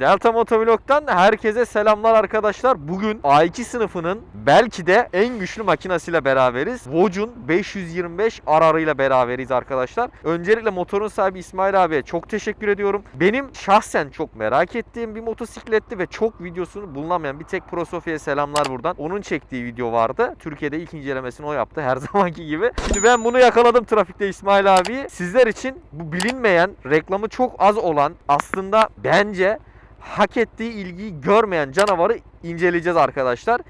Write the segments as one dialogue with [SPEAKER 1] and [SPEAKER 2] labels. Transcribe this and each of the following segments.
[SPEAKER 1] Delta Motovlog'dan herkese selamlar arkadaşlar. Bugün A2 sınıfının belki de en güçlü makinesiyle beraberiz. Voce'un 525 ararıyla beraberiz arkadaşlar. Öncelikle motorun sahibi İsmail abiye çok teşekkür ediyorum. Benim şahsen çok merak ettiğim bir motosikletti ve çok videosunu bulunamayan bir tek Pro Sofia'ya selamlar buradan. Onun çektiği video vardı. Türkiye'de ilk incelemesini o yaptı her zamanki gibi. Şimdi ben bunu yakaladım trafikte İsmail abi. Sizler için bu bilinmeyen, reklamı çok az olan aslında bence hak ettiği ilgiyi görmeyen canavarı inceleyeceğiz arkadaşlar.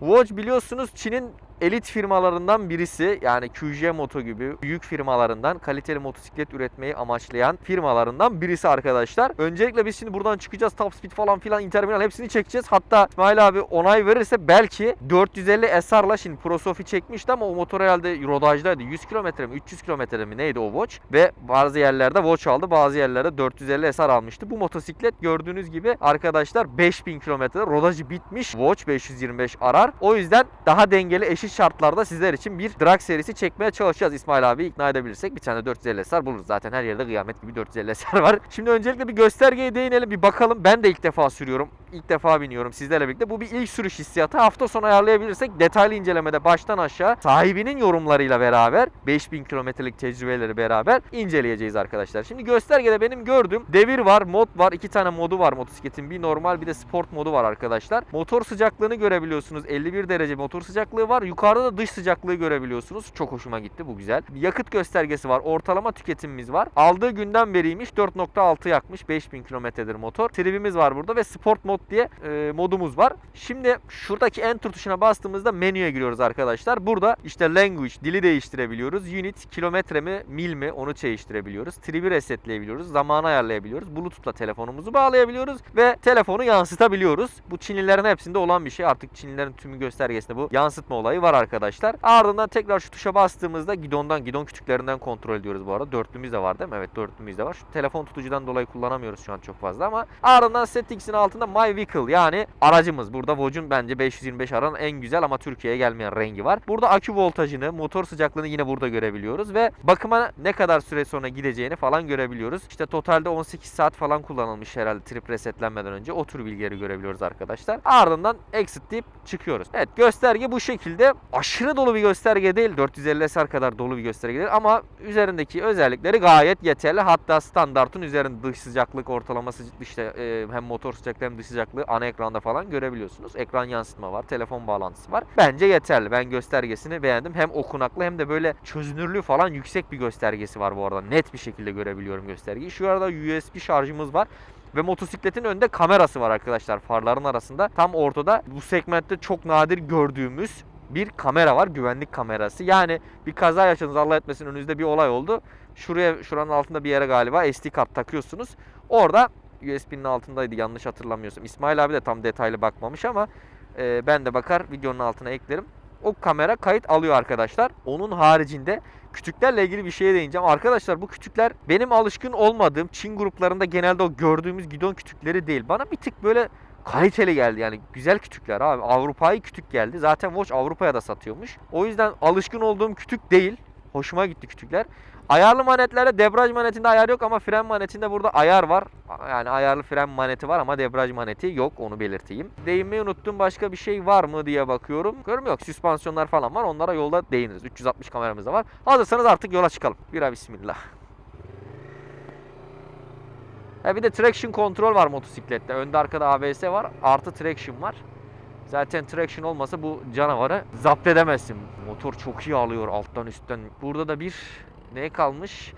[SPEAKER 1] Watch biliyorsunuz Çin'in elit firmalarından birisi yani QJ Moto gibi büyük firmalarından kaliteli motosiklet üretmeyi amaçlayan firmalarından birisi arkadaşlar. Öncelikle biz şimdi buradan çıkacağız top speed falan filan interminal hepsini çekeceğiz. Hatta İsmail abi onay verirse belki 450 SR'la şimdi Prosofi çekmişti ama o motor herhalde rodajdaydı. 100 kilometre mi 300 kilometre mi neydi o Watch ve bazı yerlerde Watch aldı bazı yerlerde 450 SR almıştı. Bu motosiklet gördüğünüz gibi arkadaşlar 5000 kilometre rodajı bitmiş Watch 525 arar. O yüzden daha dengeli eşit şartlarda sizler için bir drag serisi çekmeye çalışacağız. İsmail abi ikna edebilirsek bir tane 450 SR buluruz. Zaten her yerde kıyamet gibi 450 SR var. Şimdi öncelikle bir göstergeye değinelim bir bakalım. Ben de ilk defa sürüyorum. İlk defa biniyorum sizlerle birlikte. Bu bir ilk sürüş hissiyatı. Hafta sonu ayarlayabilirsek detaylı incelemede baştan aşağı sahibinin yorumlarıyla beraber 5000 kilometrelik tecrübeleri beraber inceleyeceğiz arkadaşlar. Şimdi göstergede benim gördüğüm devir var, mod var. iki tane modu var motosikletin. Bir normal bir de sport modu var arkadaşlar. Motor sıcaklığını görebiliyorsunuz. 51 derece motor sıcaklığı var. Yukarıda da dış sıcaklığı görebiliyorsunuz. Çok hoşuma gitti bu güzel. Yakıt göstergesi var. Ortalama tüketimimiz var. Aldığı günden beriymiş 4.6 yakmış. 5000 kilometredir motor. Tribimiz var burada ve sport mod diye e, modumuz var. Şimdi şuradaki enter tuşuna bastığımızda menüye giriyoruz arkadaşlar. Burada işte language dili değiştirebiliyoruz. Unit kilometre mi mil mi onu değiştirebiliyoruz. Tribi resetleyebiliyoruz. Zamanı ayarlayabiliyoruz. Bluetooth'la telefonumuzu bağlayabiliyoruz ve telefonu yansıtabiliyoruz. Bu Çinlilerin hepsinde olan bir şey. Artık Çinlilerin tümü göstergesinde bu yansıtma olayı var arkadaşlar. Ardından tekrar şu tuşa bastığımızda gidondan gidon kütüklerinden kontrol ediyoruz bu arada. Dörtlümüz de var değil mi? Evet dörtlümüz de var. Şu telefon tutucudan dolayı kullanamıyoruz şu an çok fazla ama ardından settings'in altında My Vehicle yani aracımız. Burada Voce'un bence 525 aranın en güzel ama Türkiye'ye gelmeyen rengi var. Burada akü voltajını, motor sıcaklığını yine burada görebiliyoruz ve bakıma ne kadar süre sonra gideceğini falan görebiliyoruz. İşte totalde 18 saat falan kullanılmış herhalde trip resetlenmeden önce. O tür bilgileri görebiliyoruz arkadaşlar. Ardından exit deyip çıkıyoruz. Evet gösterge bu şekilde. Aşırı dolu bir gösterge değil. 450 SR kadar dolu bir gösterge değil ama üzerindeki özellikleri gayet yeterli. Hatta standartın üzerinde dış sıcaklık ortalaması işte hem motor sıcaklığı hem dış sıcaklığı ana ekranda falan görebiliyorsunuz. Ekran yansıtma var, telefon bağlantısı var. Bence yeterli. Ben göstergesini beğendim. Hem okunaklı hem de böyle çözünürlüğü falan yüksek bir göstergesi var bu arada. Net bir şekilde görebiliyorum göstergeyi. Şu arada USB şarjımız var. Ve motosikletin önünde kamerası var arkadaşlar farların arasında. Tam ortada bu segmentte çok nadir gördüğümüz bir kamera var. Güvenlik kamerası. Yani bir kaza yaşadınız Allah etmesin önünüzde bir olay oldu. Şuraya şuranın altında bir yere galiba SD kart takıyorsunuz. Orada USB'nin altındaydı yanlış hatırlamıyorsam. İsmail abi de tam detaylı bakmamış ama e, ben de bakar videonun altına eklerim. O kamera kayıt alıyor arkadaşlar. Onun haricinde kütüklerle ilgili bir şeye değineceğim. Arkadaşlar bu kütükler benim alışkın olmadığım Çin gruplarında genelde o gördüğümüz gidon kütükleri değil. Bana bir tık böyle kaliteli geldi yani güzel kütükler abi. Avrupa'yı kütük geldi. Zaten Watch Avrupa'ya da satıyormuş. O yüzden alışkın olduğum kütük değil. Hoşuma gitti kütükler. Ayarlı manetlerde debraj manetinde ayar yok ama fren manetinde burada ayar var. Yani ayarlı fren maneti var ama debraj maneti yok onu belirteyim. Değinmeyi unuttum başka bir şey var mı diye bakıyorum. Görüm yok süspansiyonlar falan var onlara yolda değiniriz. 360 kameramız da var. Hazırsanız artık yola çıkalım. Bira bismillah. Ha bir de traction kontrol var motosiklette. Önde arkada ABS var. Artı traction var. Zaten traction olmasa bu canavarı zapt edemezsin. Motor çok iyi alıyor alttan üstten. Burada da bir ne kalmış?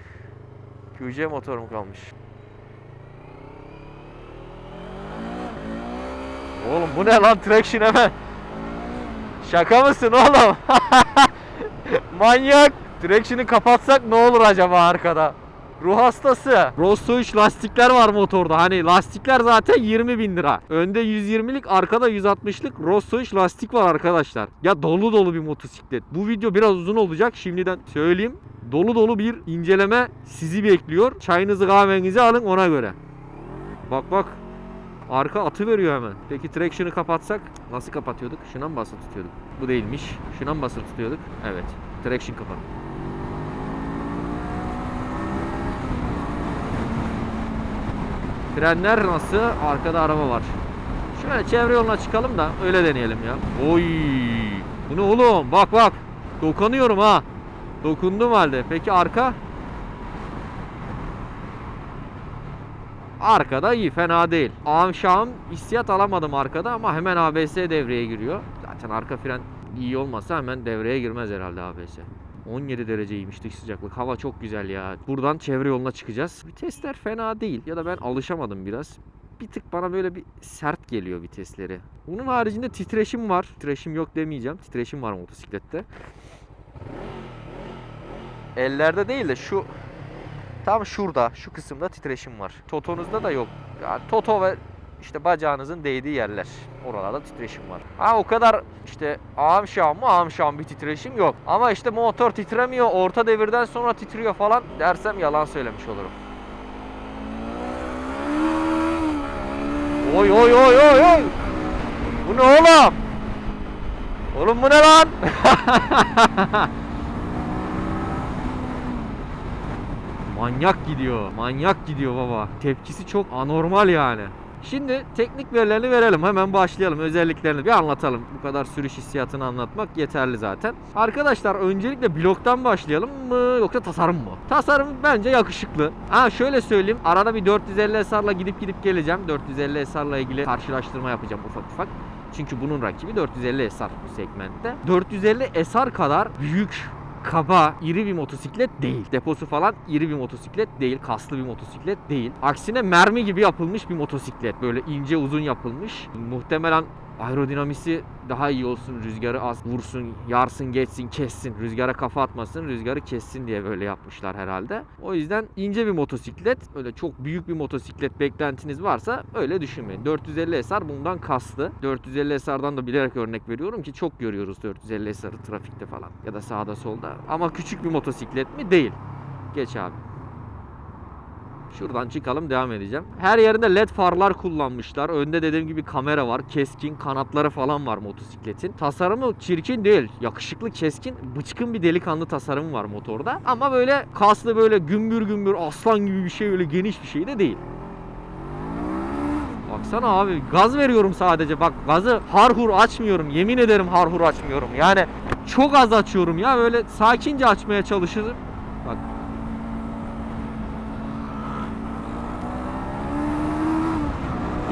[SPEAKER 1] QC motor mu kalmış? Oğlum bu ne lan traction hemen? Şaka mısın oğlum? Manyak. Traction'ı kapatsak ne olur acaba arkada? Ruh hastası. Rosso 3 lastikler var motorda. Hani lastikler zaten 20 bin lira. Önde 120'lik arkada 160'lık Rosso 3 lastik var arkadaşlar. Ya dolu dolu bir motosiklet. Bu video biraz uzun olacak. Şimdiden söyleyeyim. Dolu dolu bir inceleme sizi bekliyor. Çayınızı kahvenizi alın ona göre. Bak bak. Arka atı veriyor hemen. Peki traction'ı kapatsak nasıl kapatıyorduk? Şuna mı basılı tutuyorduk? Bu değilmiş. Şuna mı basılı tutuyorduk? Evet. Traction kapat. Frenler nasıl? Arkada araba var. Şöyle çevre yoluna çıkalım da öyle deneyelim ya. Oy! Bu ne oğlum? Bak bak. Dokunuyorum ha. Dokundum halde. Peki arka? Arkada iyi fena değil. Ağam şahım hissiyat alamadım arkada ama hemen ABS devreye giriyor. Zaten arka fren iyi olmasa hemen devreye girmez herhalde ABS. 17 dereceymiş sıcaklık. Hava çok güzel ya. Buradan çevre yoluna çıkacağız. Vitesler fena değil. Ya da ben alışamadım biraz. Bir tık bana böyle bir sert geliyor vitesleri. Bunun haricinde titreşim var. Titreşim yok demeyeceğim. Titreşim var motosiklette. Ellerde değil de şu tam şurada şu kısımda titreşim var. Totonuzda da yok. Ya toto ve işte bacağınızın değdiği yerler. Oralarda titreşim var. Ha o kadar işte ağam şam mı ağam bir titreşim yok. Ama işte motor titremiyor. Orta devirden sonra titriyor falan dersem yalan söylemiş olurum. Oy oy oy oy oy. Bu ne oğlum? Oğlum bu ne lan? Manyak gidiyor. Manyak gidiyor baba. Tepkisi çok anormal yani. Şimdi teknik verilerini verelim. Hemen başlayalım. Özelliklerini bir anlatalım. Bu kadar sürüş hissiyatını anlatmak yeterli zaten. Arkadaşlar öncelikle bloktan başlayalım mı yoksa tasarım mı? Tasarım bence yakışıklı. Ha şöyle söyleyeyim. Arada bir 450 SR'la gidip gidip geleceğim. 450 SR'la ilgili karşılaştırma yapacağım ufak ufak. Çünkü bunun rakibi 450 SR bu segmentte. 450 SR kadar büyük kaba, iri bir motosiklet değil. Deposu falan iri bir motosiklet değil. Kaslı bir motosiklet değil. Aksine mermi gibi yapılmış bir motosiklet. Böyle ince uzun yapılmış. Muhtemelen aerodinamisi daha iyi olsun. Rüzgarı az vursun, yarsın, geçsin, kessin. Rüzgara kafa atmasın, rüzgarı kessin diye böyle yapmışlar herhalde. O yüzden ince bir motosiklet. Öyle çok büyük bir motosiklet beklentiniz varsa öyle düşünmeyin. 450 SR bundan kaslı. 450 SR'dan da bilerek örnek veriyorum ki çok görüyoruz 450 SR'ı trafikte falan ya da sağda solda. Ama küçük bir motosiklet mi? Değil. Geç abi. Şuradan çıkalım devam edeceğim. Her yerinde led farlar kullanmışlar. Önde dediğim gibi kamera var. Keskin kanatları falan var motosikletin. Tasarımı çirkin değil. Yakışıklı, keskin, bıçkın bir delikanlı tasarımı var motorda. Ama böyle kaslı böyle gümbür gümbür aslan gibi bir şey öyle geniş bir şey de değil. Baksana abi gaz veriyorum sadece. Bak gazı harhur açmıyorum. Yemin ederim harhur açmıyorum. Yani çok az açıyorum ya. Böyle sakince açmaya çalışırım. Bak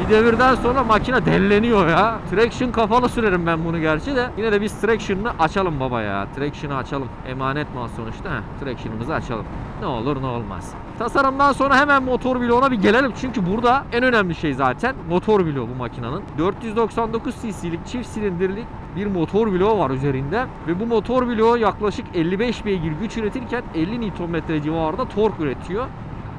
[SPEAKER 1] Bir devirden sonra makine delleniyor ya. Traction kafalı sürerim ben bunu gerçi de. Yine de biz traction'ını açalım baba ya. Traction'ı açalım. Emanet mal sonuçta. Heh, traction'ımızı açalım. Ne olur ne olmaz. Tasarımdan sonra hemen motor bloğuna bir gelelim. Çünkü burada en önemli şey zaten motor bloğu bu makinenin. 499 cc'lik çift silindirlik bir motor bloğu var üzerinde. Ve bu motor bloğu yaklaşık 55 beygir güç üretirken 50 Nm civarında tork üretiyor.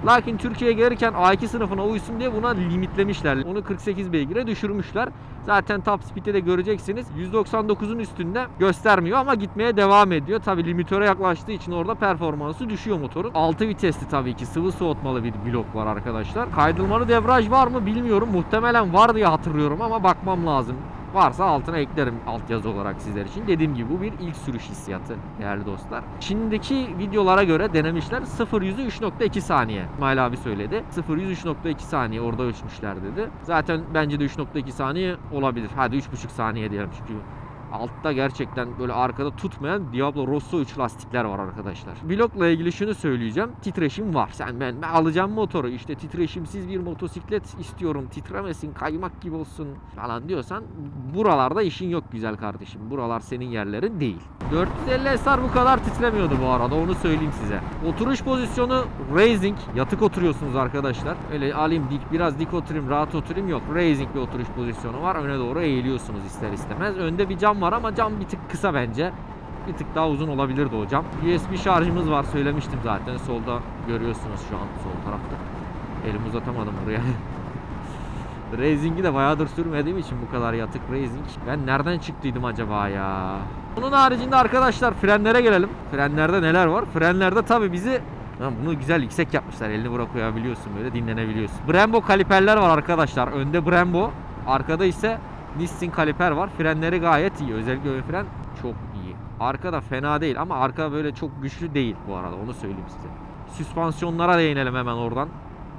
[SPEAKER 1] Lakin Türkiye'ye gelirken A2 sınıfına uysun diye buna limitlemişler. Onu 48 beygire düşürmüşler. Zaten top speed'de de göreceksiniz 199'un üstünde göstermiyor ama gitmeye devam ediyor. Tabi limitöre yaklaştığı için orada performansı düşüyor motorun. 6 vitesli tabii ki sıvı soğutmalı bir blok var arkadaşlar. Kaydırmalı devraj var mı bilmiyorum. Muhtemelen var diye hatırlıyorum ama bakmam lazım. Varsa altına eklerim altyazı olarak sizler için. Dediğim gibi bu bir ilk sürüş hissiyatı değerli dostlar. Çin'deki videolara göre denemişler 0 yüzü 3.2 saniye. İsmail abi söyledi. 0 yüzü 3.2 saniye orada ölçmüşler dedi. Zaten bence de 3.2 saniye olabilir. Hadi 3.5 saniye diyelim çünkü Altta gerçekten böyle arkada tutmayan Diablo Rosso 3 lastikler var arkadaşlar. Blokla ilgili şunu söyleyeceğim. Titreşim var. Sen ben, ben alacağım motoru. İşte titreşimsiz bir motosiklet istiyorum. Titremesin, kaymak gibi olsun falan diyorsan buralarda işin yok güzel kardeşim. Buralar senin yerlerin değil. 450 SR bu kadar titremiyordu bu arada onu söyleyeyim size. Oturuş pozisyonu raising. Yatık oturuyorsunuz arkadaşlar. Öyle alayım dik biraz dik oturayım rahat oturayım yok. Raising bir oturuş pozisyonu var. Öne doğru eğiliyorsunuz ister istemez. Önde bir cam var ama cam bir tık kısa bence. Bir tık daha uzun olabilirdi o cam. USB şarjımız var söylemiştim zaten. Solda görüyorsunuz şu an sol tarafta. Elimi uzatamadım buraya. Racing'i de bayağıdır sürmediğim için bu kadar yatık racing. Ben nereden çıktıydım acaba ya? Bunun haricinde arkadaşlar frenlere gelelim. Frenlerde neler var? Frenlerde tabi bizi Ha, bunu güzel yüksek yapmışlar. Elini bura koyabiliyorsun böyle dinlenebiliyorsun. Brembo kaliperler var arkadaşlar. Önde Brembo. Arkada ise Nissin kaliper var. Frenleri gayet iyi. Özellikle ön fren çok iyi. Arkada fena değil ama arka böyle çok güçlü değil bu arada. Onu söyleyeyim size. Süspansiyonlara değinelim hemen oradan.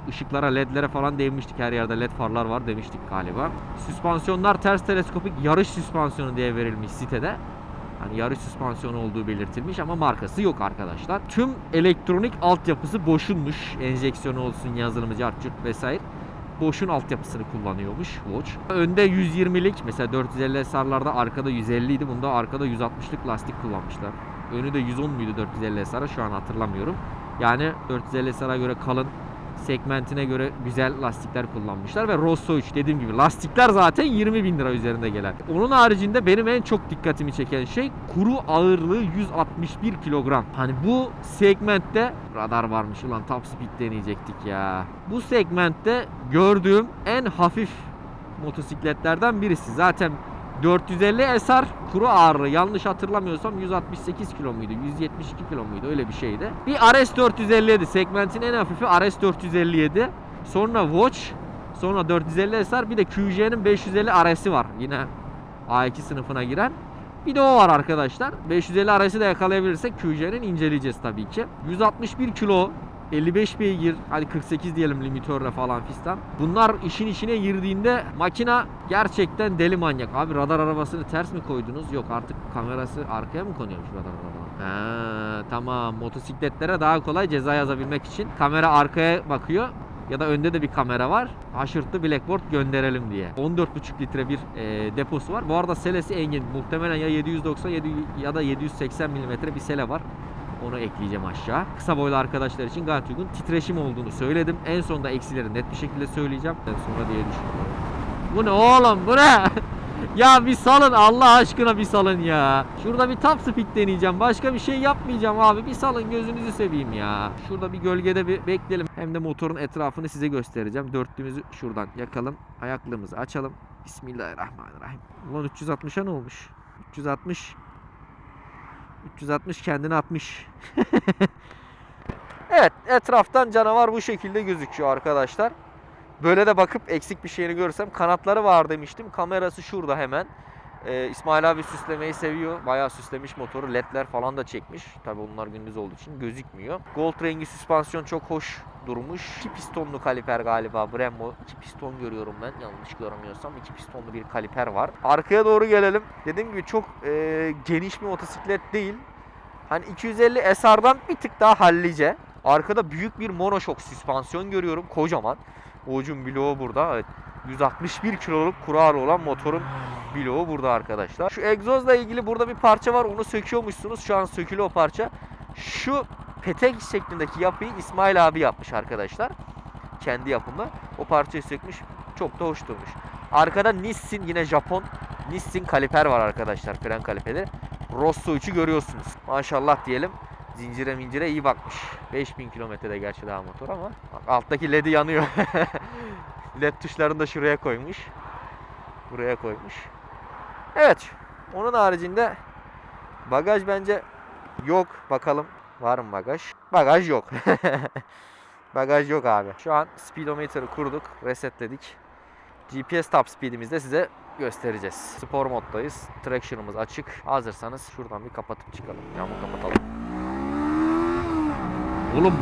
[SPEAKER 1] ışıklara ledlere falan değinmiştik. Her yerde led farlar var demiştik galiba. Süspansiyonlar ters teleskopik yarış süspansiyonu diye verilmiş sitede. Hani yarış süspansiyonu olduğu belirtilmiş ama markası yok arkadaşlar. Tüm elektronik altyapısı boşunmuş. Enjeksiyonu olsun, yazılımı, cart vesaire. Boşun altyapısını kullanıyormuş Watch. Önde 120'lik mesela 450 SR'larda arkada 150 idi. Bunda arkada 160'lık lastik kullanmışlar. Önü de 110 muydu 450 SR'a şu an hatırlamıyorum. Yani 450 SR'a göre kalın segmentine göre güzel lastikler kullanmışlar ve Rosso 3 dediğim gibi lastikler zaten 20 bin lira üzerinde gelen. Onun haricinde benim en çok dikkatimi çeken şey kuru ağırlığı 161 kilogram. Hani bu segmentte radar varmış ulan top speed deneyecektik ya. Bu segmentte gördüğüm en hafif motosikletlerden birisi. Zaten 450 SR kuru ağırlığı yanlış hatırlamıyorsam 168 kilo muydu 172 kilo muydu öyle bir şeydi. Bir RS 457 segmentin en hafifi RS 457 sonra Watch sonra 450 SR bir de QJ'nin 550 RS'i var yine A2 sınıfına giren. Bir de o var arkadaşlar. 550 RS'i de yakalayabilirsek QJ'nin inceleyeceğiz tabii ki. 161 kilo 55 beygir, hadi 48 diyelim limitörle falan fistan. Bunlar işin içine girdiğinde makina gerçekten deli manyak. Abi radar arabasını ters mi koydunuz? Yok artık kamerası arkaya mı konuyormuş radar arabanın? Ha, tamam motosikletlere daha kolay ceza yazabilmek için kamera arkaya bakıyor ya da önde de bir kamera var. Haşırtlı blackboard gönderelim diye. 14,5 litre bir e, deposu var. Bu arada selesi engin. Muhtemelen ya 790 ya da 780 milimetre bir sele var. Onu ekleyeceğim aşağı. Kısa boylu arkadaşlar için gayet uygun. Titreşim olduğunu söyledim. En sonunda eksileri net bir şekilde söyleyeceğim. En sonra diye düşünüyorum. Bu ne oğlum bu ne? ya bir salın Allah aşkına bir salın ya. Şurada bir top speed deneyeceğim. Başka bir şey yapmayacağım abi. Bir salın gözünüzü seveyim ya. Şurada bir gölgede bir bekleyelim. Hem de motorun etrafını size göstereceğim. Dörtlüğümüzü şuradan yakalım. Ayaklığımızı açalım. Bismillahirrahmanirrahim. Ulan 360'a ne olmuş? 360 360 kendini atmış. evet etraftan canavar bu şekilde gözüküyor arkadaşlar. Böyle de bakıp eksik bir şeyini görsem kanatları var demiştim. Kamerası şurada hemen. Ee, İsmail abi süslemeyi seviyor. Bayağı süslemiş motoru. Ledler falan da çekmiş. Tabi onlar gündüz olduğu için gözükmüyor. Gold rengi süspansiyon çok hoş durmuş. 2 pistonlu kaliper galiba. Brembo 2 piston görüyorum ben. Yanlış görmüyorsam 2 pistonlu bir kaliper var. Arkaya doğru gelelim. Dediğim gibi çok e, geniş bir motosiklet değil. Hani 250 SR'dan bir tık daha hallice. Arkada büyük bir monoşok süspansiyon görüyorum. Kocaman. Ucun bloğu burada. Evet. 161 kiloluk kuru olan motorun bloğu burada arkadaşlar. Şu egzozla ilgili burada bir parça var. Onu söküyormuşsunuz. Şu an sökülü o parça. Şu petek şeklindeki yapıyı İsmail abi yapmış arkadaşlar. Kendi yapımı. O parçayı sökmüş. Çok da hoş durmuş. Arkada Nissin yine Japon Nissin kaliper var arkadaşlar. Fren kaliperi. Rosso 3'ü görüyorsunuz. Maşallah diyelim. Zincire mincire iyi bakmış. 5000 kilometrede gerçi daha motor ama. Bak, alttaki ledi yanıyor. led tuşlarını da şuraya koymuş. Buraya koymuş. Evet. Onun haricinde bagaj bence yok. Bakalım var mı bagaj? Bagaj yok. bagaj yok abi. Şu an speedometer'ı kurduk. Resetledik. GPS top speed'imizi de size göstereceğiz. Spor moddayız. Traction'ımız açık. Hazırsanız şuradan bir kapatıp çıkalım. Yağmur kapatalım. Oğlum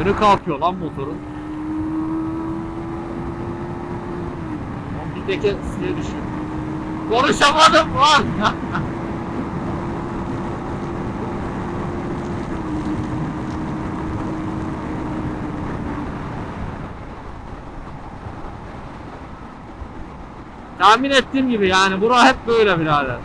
[SPEAKER 1] önü kalkıyor lan motorun. Bir teke size düşüyor. Konuşamadım lan. Tahmin ettiğim gibi yani bura hep böyle birader.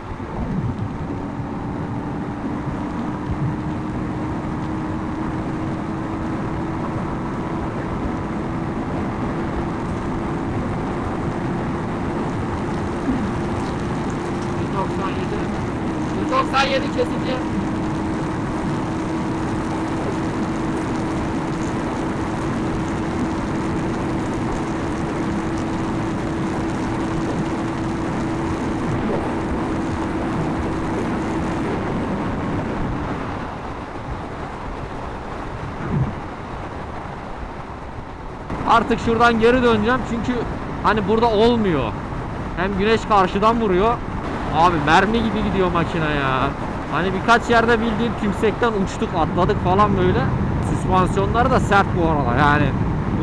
[SPEAKER 1] Artık şuradan geri döneceğim çünkü hani burada olmuyor. Hem güneş karşıdan vuruyor. Abi mermi gibi gidiyor makine ya. Hani birkaç yerde bildiğin tümsekten uçtuk atladık falan böyle. Süspansiyonları da sert bu arada yani.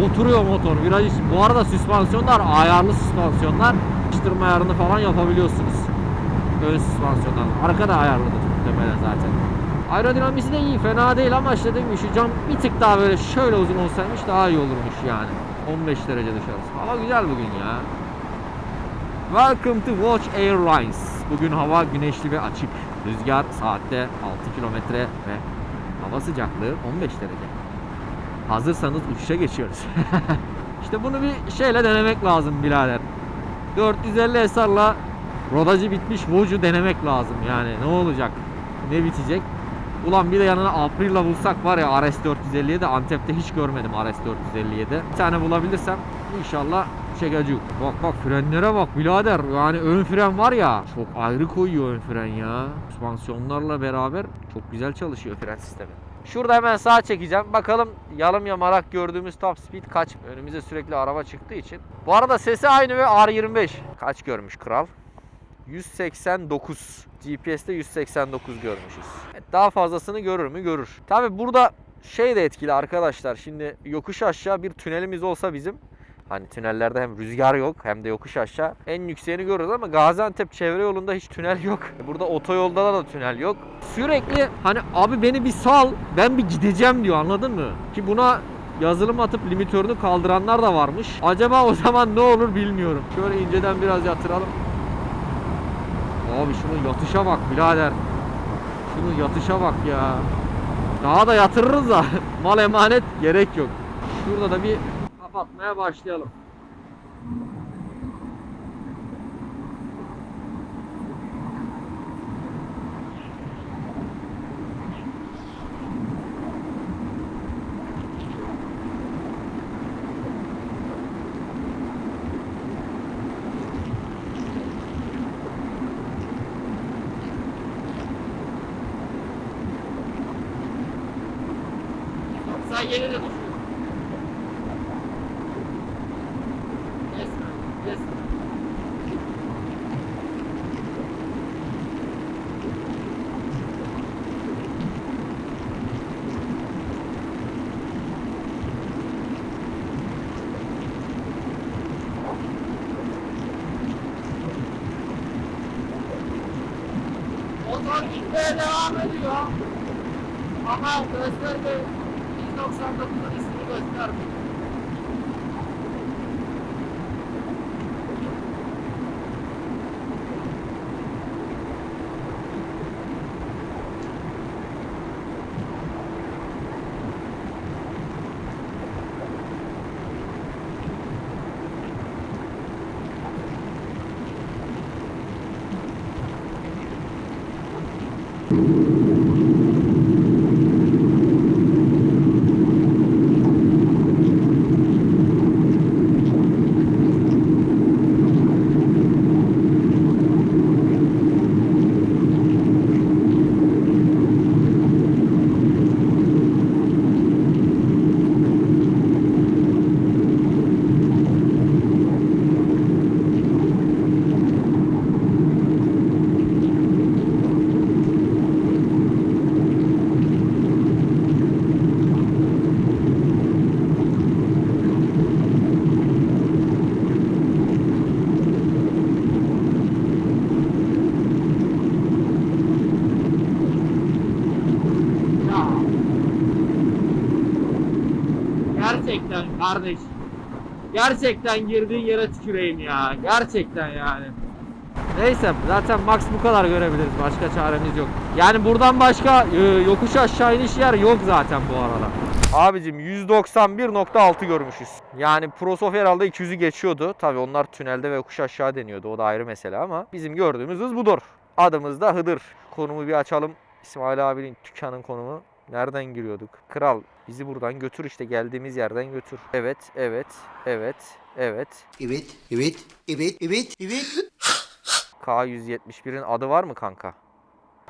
[SPEAKER 1] Oturuyor motor. Viraj bu arada süspansiyonlar ayarlı süspansiyonlar. Sıkıştırma ayarını falan yapabiliyorsunuz. Ön süspansiyonlar. Arka da ayarlıdır muhtemelen zaten. Aerodinamisi de iyi, fena değil ama işte gibi şu cam bir tık daha böyle şöyle uzun olsaymış daha iyi olurmuş yani. 15 derece dışarısı. Hava güzel bugün ya. Welcome to Watch Airlines. Bugün hava güneşli ve açık. Rüzgar saatte 6 kilometre ve hava sıcaklığı 15 derece. Hazırsanız uçuşa geçiyoruz. işte bunu bir şeyle denemek lazım birader. 450 SR'la rodajı bitmiş Vogue'u denemek lazım yani. Ne olacak? Ne bitecek? Ulan bir de yanına April'la bulsak var ya RS 457 Antep'te hiç görmedim RS 457. Bir tane bulabilirsem inşallah çekeceğim. Bak bak frenlere bak birader. Yani ön fren var ya çok ayrı koyuyor ön fren ya. Süspansiyonlarla beraber çok güzel çalışıyor fren sistemi. Şurada hemen sağa çekeceğim. Bakalım yalım yamarak gördüğümüz top speed kaç? Önümüze sürekli araba çıktığı için. Bu arada sesi aynı ve R25. Kaç görmüş kral? 189. GPS'te 189 görmüşüz. Evet, daha fazlasını görür mü? Görür. Tabi burada şey de etkili arkadaşlar. Şimdi yokuş aşağı bir tünelimiz olsa bizim Hani tünellerde hem rüzgar yok hem de yokuş aşağı. En yükseğini görürüz ama Gaziantep çevre yolunda hiç tünel yok. Burada otoyolda da tünel yok. Sürekli hani abi beni bir sal ben bir gideceğim diyor anladın mı? Ki buna yazılım atıp limitörünü kaldıranlar da varmış. Acaba o zaman ne olur bilmiyorum. Şöyle inceden biraz yatıralım. Abi şunun yatışa bak birader. Şunun yatışa bak ya. Daha da yatırırız da mal emanet gerek yok. Şurada da bir kapatmaya başlayalım. Düşün. Yes, yes. Motor gitmeye devam ediyor. Ama の奥さんとここに住み越してある。Kardeş. Gerçekten girdiğin yere tüküreyim ya. Gerçekten yani. Neyse zaten max bu kadar görebiliriz. Başka çaremiz yok. Yani buradan başka e, yokuş aşağı iniş yer yok zaten bu arada.
[SPEAKER 2] Abicim 191.6 görmüşüz. Yani Prosof herhalde 200'ü geçiyordu. Tabi onlar tünelde ve yokuş aşağı deniyordu. O da ayrı mesele ama bizim gördüğümüz hız budur. Adımız da Hıdır. Konumu bir açalım. İsmail abinin dükkanın konumu. Nereden giriyorduk? Kral bizi buradan götür işte geldiğimiz yerden götür. Evet, evet, evet, evet.
[SPEAKER 3] Evet, evet, evet, evet, evet.
[SPEAKER 2] K171'in adı var mı kanka?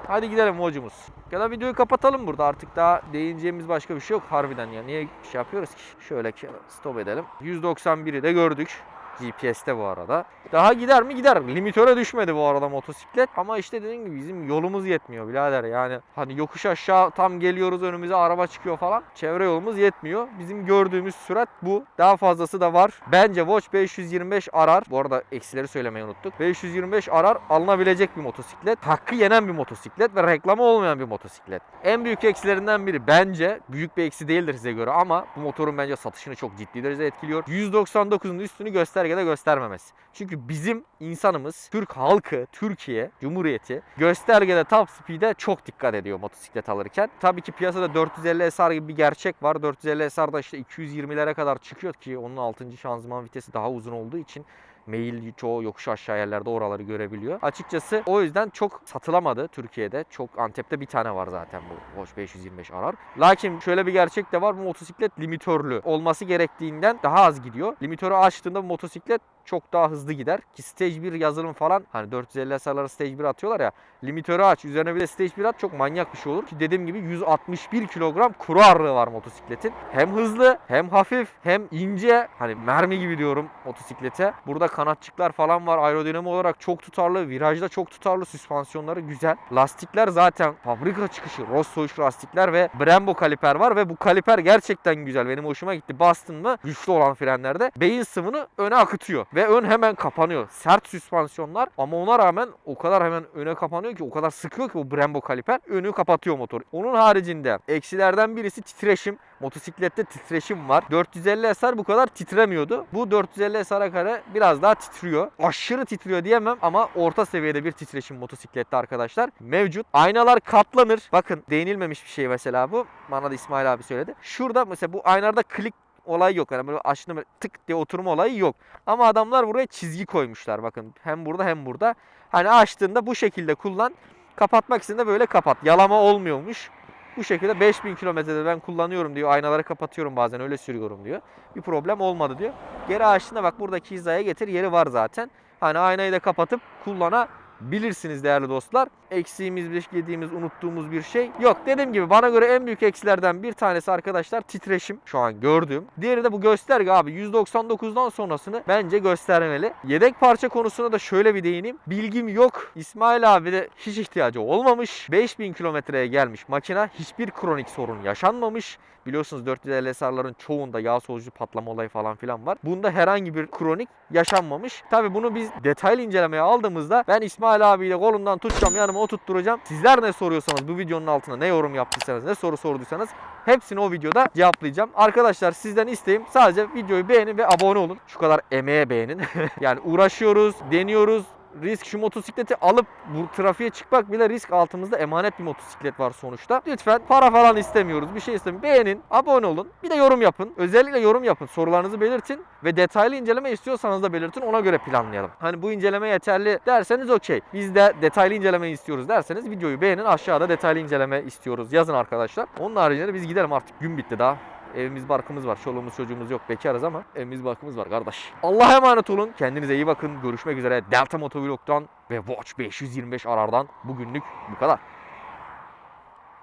[SPEAKER 2] Hadi gidelim hocumuz. Ya da videoyu kapatalım burada artık daha değineceğimiz başka bir şey yok harbiden ya. Niye şey yapıyoruz ki? Şöyle stop edelim. 191'i de gördük.
[SPEAKER 1] GPS'te bu arada. Daha gider mi gider. Limitöre düşmedi bu arada motosiklet. Ama işte dediğim gibi bizim yolumuz yetmiyor birader. Yani hani yokuş aşağı tam geliyoruz önümüze araba çıkıyor falan. Çevre yolumuz yetmiyor. Bizim gördüğümüz sürat bu. Daha fazlası da var. Bence Watch 525 arar. Bu arada eksileri söylemeyi unuttuk. 525 arar alınabilecek bir motosiklet. Hakkı yenen bir motosiklet ve reklamı olmayan bir motosiklet. En büyük eksilerinden biri bence büyük bir eksi değildir size göre ama bu motorun bence satışını çok ciddi derecede etkiliyor. 199'un üstünü göstergede göstermemesi. Çünkü bizim insanımız, Türk halkı, Türkiye Cumhuriyeti göstergede top speed'e çok dikkat ediyor motosiklet alırken. Tabii ki piyasada 450 SR gibi bir gerçek var. 450 SR'da işte 220'lere kadar çıkıyor ki onun 6. şanzıman vitesi daha uzun olduğu için mail çoğu yokuş aşağı yerlerde oraları görebiliyor. Açıkçası o yüzden çok satılamadı Türkiye'de. Çok Antep'te bir tane var zaten bu Bosch 525 arar. Lakin şöyle bir gerçek de var. Bu motosiklet limitörlü olması gerektiğinden daha az gidiyor. Limitörü açtığında bu motosiklet çok daha hızlı gider. Ki Stage 1 yazılım falan hani 450 SR'ları Stage 1 atıyorlar ya. Limitörü aç üzerine bir de Stage 1 at çok manyak bir şey olur. Ki dediğim gibi 161 kilogram kuru ağırlığı var motosikletin. Hem hızlı hem hafif hem ince hani mermi gibi diyorum motosiklete. Burada kanatçıklar falan var. Aerodinamik olarak çok tutarlı. Virajda çok tutarlı. Süspansiyonları güzel. Lastikler zaten fabrika çıkışı. Ross soyuş lastikler ve Brembo kaliper var ve bu kaliper gerçekten güzel. Benim hoşuma gitti. Bastın mı güçlü olan frenlerde beyin sıvını öne akıtıyor. Ve ön hemen kapanıyor. Sert süspansiyonlar ama ona rağmen o kadar hemen öne kapanıyor ki o kadar sıkıyor ki bu Brembo kaliper önü kapatıyor motor. Onun haricinde eksilerden birisi titreşim. Motosiklette titreşim var. 450 SR bu kadar titremiyordu. Bu 450 SR'a göre biraz daha titriyor. Aşırı titriyor diyemem ama orta seviyede bir titreşim motosiklette arkadaşlar mevcut. Aynalar katlanır. Bakın değinilmemiş bir şey mesela bu. Bana da İsmail abi söyledi. Şurada mesela bu aynalarda klik olay yok. Yani böyle böyle tık diye oturma olayı yok. Ama adamlar buraya çizgi koymuşlar bakın. Hem burada hem burada. Hani açtığında bu şekilde kullan. Kapatmak istediğinde böyle kapat. Yalama olmuyormuş. Bu şekilde 5000 kilometrede ben kullanıyorum diyor. Aynaları kapatıyorum bazen öyle sürüyorum diyor. Bir problem olmadı diyor. Geri açtığında bak buradaki hizaya getir yeri var zaten. Hani aynayı da kapatıp kullanabilirsiniz değerli dostlar. Eksiğimiz, bir unuttuğumuz bir şey yok. Dediğim gibi bana göre en büyük eksilerden bir tanesi arkadaşlar titreşim şu an gördüğüm. Diğeri de bu gösterge abi 199'dan sonrasını bence göstermeli. Yedek parça konusuna da şöyle bir değineyim. Bilgim yok. İsmail abi de hiç ihtiyacı olmamış. 5000 kilometreye gelmiş makina. Hiçbir kronik sorun yaşanmamış. Biliyorsunuz 450 SR'ların çoğunda yağ soğucu patlama olayı falan filan var. Bunda herhangi bir kronik yaşanmamış. Tabi bunu biz detaylı incelemeye aldığımızda ben İsmail abiyle kolundan tutacağım yanıma oturtturacağım. Sizler ne soruyorsanız bu videonun altına ne yorum yaptıysanız ne soru sorduysanız hepsini o videoda cevaplayacağım. Arkadaşlar sizden isteğim sadece videoyu beğenin ve abone olun. Şu kadar emeğe beğenin. yani uğraşıyoruz, deniyoruz, risk şu motosikleti alıp bu trafiğe çıkmak bile risk altımızda emanet bir motosiklet var sonuçta. Lütfen para falan istemiyoruz. Bir şey istemiyoruz. Beğenin, abone olun. Bir de yorum yapın. Özellikle yorum yapın. Sorularınızı belirtin ve detaylı inceleme istiyorsanız da belirtin. Ona göre planlayalım. Hani bu inceleme yeterli derseniz okey. Biz de detaylı inceleme istiyoruz derseniz videoyu beğenin. Aşağıda detaylı inceleme istiyoruz. Yazın arkadaşlar. Onun haricinde biz gidelim artık. Gün bitti daha. Evimiz barkımız var. Çoluğumuz çocuğumuz yok. Bekarız ama evimiz barkımız var kardeş. Allah'a emanet olun. Kendinize iyi bakın. Görüşmek üzere. Delta Motovlog'dan ve Watch 525 arardan bugünlük bu kadar.